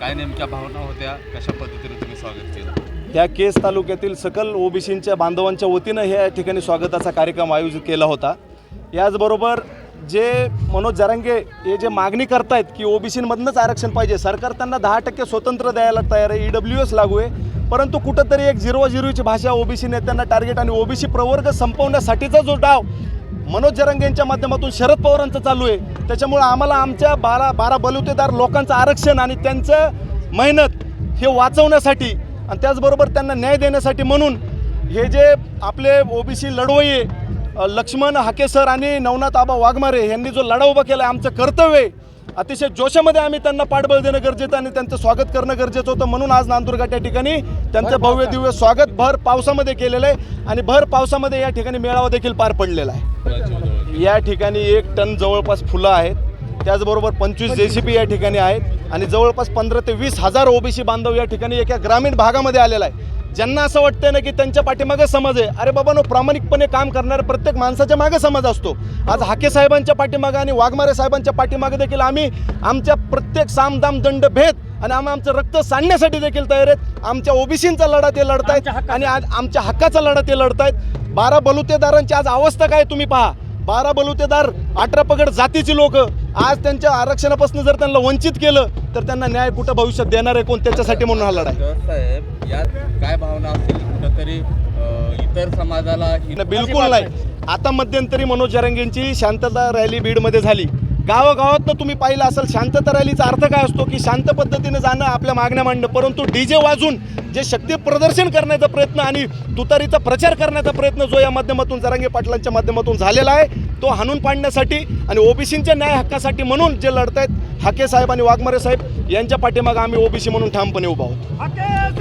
काय नेमक्या भावना होत्या? कशा पद्धतीने तुम्ही स्वागत केलं? या केस तालुक्यातील सकल ओबीसींच्या बांधवांच्या वतीनं ह्या या ठिकाणी स्वागताचा कार्यक्रम आयोजित केला होता. याचबरोबर जे मनोज जरांगे हे जे मागणी करतायत की ओबीसीमधनंच आरक्षण पाहिजे सरकार त्यांना दहा टक्के स्वतंत्र द्यायला तयार आहे ई डब्ल्यू एस लागू आहे. परंतु कुठंतरी एक झिरो झिरोची भाषा ओबीसी नेत्यांना टार्गेट आणि ओबीसी प्रवर्ग संपवण्यासाठीचा जो डाव मनोज जरांगे यांच्या माध्यमातून शरद पवारांचं चालू आहे. त्याच्यामुळं आम्हाला आमच्या बारा बारा बलुतेदार लोकांचं आरक्षण आणि त्यांचं मेहनत हे वाचवण्यासाठी आणि त्याचबरोबर त्यांना न्याय देण्यासाठी म्हणून हे जे आपले ओबीसी लढवय्ये अ, लक्ष्मण हाके सर आणि नवनाथ आबा वाघमारे यांनी जो लढा उभा केला आमचं कर्तव्य आहे. अतिशय जोशामध्ये आम्ही त्यांना पाठबळ देणं गरजेचं आणि त्यांचं स्वागत करणं गरजेचं होतं. म्हणून आज नांदुर्गात या ठिकाणी त्यांचं भव्य दिव्य स्वागत भर पावसामध्ये केलेलं आहे आणि भर पावसामध्ये या ठिकाणी मेळावा देखील पार पडलेला आहे. या ठिकाणी एक टन जवळपास फुलं आहेत. त्याचबरोबर पंचवीस जे सी पी या ठिकाणी आहेत. आणि जवळपास पंधरा ते वीस हजार ओबीसी बांधव या ठिकाणी एका ग्रामीण भागामध्ये आलेला आहे. ज्यांना असं वाटतंय ना की त्यांच्या पाठीमागे समाज आहे. अरे बाबा नो प्रामाणिकपणे काम करणाऱ्या प्रत्येक माणसाच्या मागे समाज असतो. आज हाके साहेबांच्या पाठीमागे आणि वाघमारे साहेबांच्या पाठीमागे देखील आम्ही आमच्या प्रत्येक सामदाम दंड भेद आणि आम्ही आमचं रक्त सांडण्यासाठी देखील तयार आहेत. आमच्या ओबीसींचा लढा ते लढतायत आणि आज आमच्या हक्काचा लढा ते लढतायत. बारा बलुतेदारांची आज अवस्था काय तुम्ही पहा. बारा बलुतेदार अठरा पगड जातीची लोक. आज त्यांच्या आरक्षणापासून जर त्यांना वंचित केलं तर त्यांना न्याय कुठं भविष्यात देणार आहे कोण? त्याच्यासाठी म्हणून हा लढा आहे तर साहेब यात काय भावना असतील कुठंतरी इतर समाजाला बिलकुल नाही. आता मध्यंतरी मनोज जरंगेंची शांतता रॅली बीडमध्ये झाली. गावागावात तुम्ही पाहिलं असेल शांतता रॅलीचा अर्थ काय असतो की शांत पद्धतीने जाणं आपल्या मागण्या मांडणं परंतु डी जे वाजून जे शक्ती प्रदर्शन करण्याचा प्रयत्न आणि तुतारीचा प्रचार करण्याचा प्रयत्न जो या माध्यमातून जरांगे पाटलांच्या माध्यमातून झालेला आहे तो हाणून पाडण्यासाठी आणि ओबीसींच्या न्याय हक्कासाठी म्हणून जे लढतायत हाके साहेब आणि वाघमारे साहेब यांच्या पाठीमागे आम्ही ओबीसी म्हणून ठामपणे उभा आहोत.